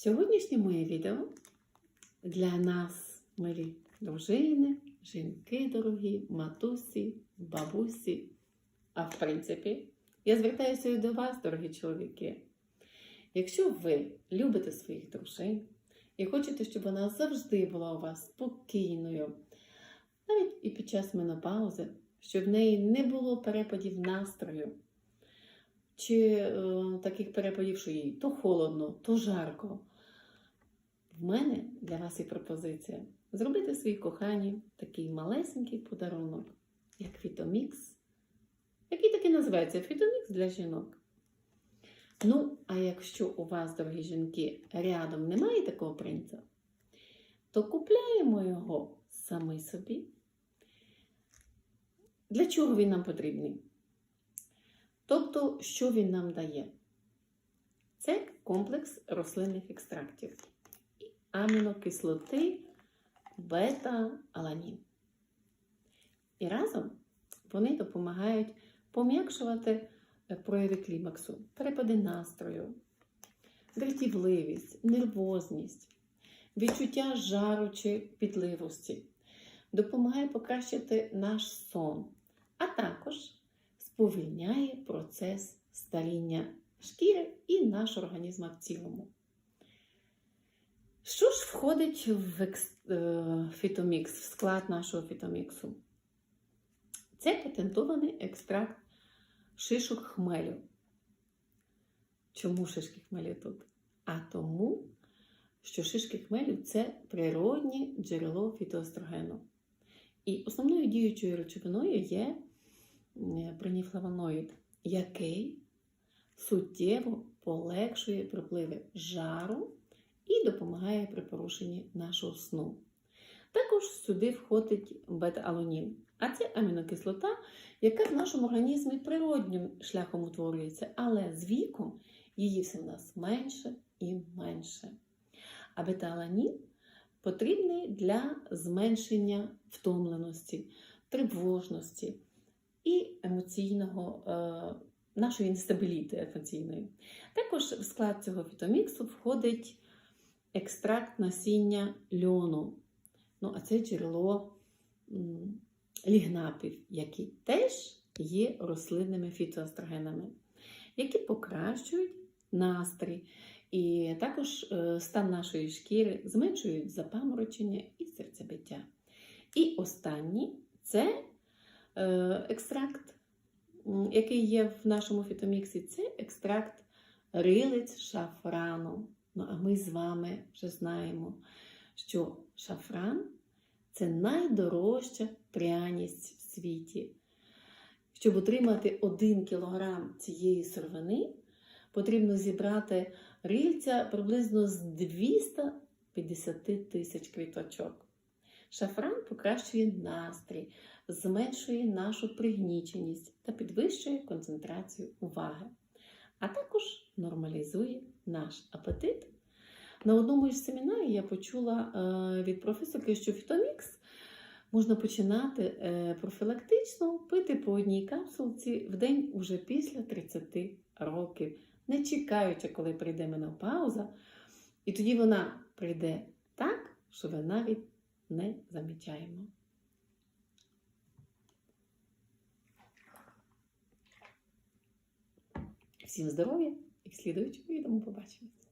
Сьогоднішнє моє відео для нас, милі дружини, жінки дорогі, матусі, бабусі. А в принципі, я звертаюся до вас, дорогі чоловіки. Якщо ви любите своїх дружин і хочете, щоб вона завжди була у вас спокійною, навіть і під час менопаузи, щоб в неї не було перепадів настрою, чи е, таких перепадів, що їй то холодно, то жарко. В мене для вас є пропозиція зробити своїй коханій такий малесенький подарунок, як фітомікс, який таки називається фітомікс для жінок. Ну, а якщо у вас, дорогі жінки, рядом немає такого принца, то купляємо його самі собі. Для чого він нам потрібний? Тобто, що він нам дає? Це комплекс рослинних екстрактів і амінокислоти бета-аланін. І разом вони допомагають пом'якшувати прояви клімаксу, перепади настрою, дратівливість, нервозність, відчуття жару чи підливості, допомагає покращити наш сон, а також сповільняє процес старіння шкіри і нашого організму в цілому. Входить в е, фітомікс, в склад нашого фітоміксу? Це патентований екстракт шишок хмелю. Чому шишки хмелю тут? А тому, що шишки хмелю це природнє джерело фітоестрогену. І основною діючою речовиною є проніфлавоноїд, який суттєво полегшує припливи жару і допомагає при порушенні нашого сну. Також сюди входить бета-алонін, а це амінокислота, яка в нашому організмі природнім шляхом утворюється, але з віком її все в нас менше і менше. А бета-аланін потрібний для зменшення втомленості, тривожності і емоційного, е, нашої інстабіліти емоційної. Також в склад цього фітоміксу входить екстракт насіння льону. Ну, а це джерело лігнапів, які теж є рослинними фітоестрогенами, які покращують настрій і також е, стан нашої шкіри, зменшують запаморочення і серцебиття. І останній це е, екстракт, який є в нашому фітоміксі, це екстракт рилиць шафрану. Ну, а ми з вами вже знаємо, що шафран це найдорожча пряність в світі. Щоб отримати 1 кг цієї сировини, потрібно зібрати рильця приблизно з 250 тисяч квіточок. Шафран покращує настрій, зменшує нашу пригніченість та підвищує концентрацію уваги, а також нормалізує наш апетит. На одному із семінарів я почула е, від професорки, що фітомікс можна починати е, профілактично пити по одній капсулці в день уже після 30 років, не чекаючи, коли прийде менопауза, і тоді вона прийде так, що ви навіть не замічаємо. Всім здоров'я і в слідуючому відомо побачимось.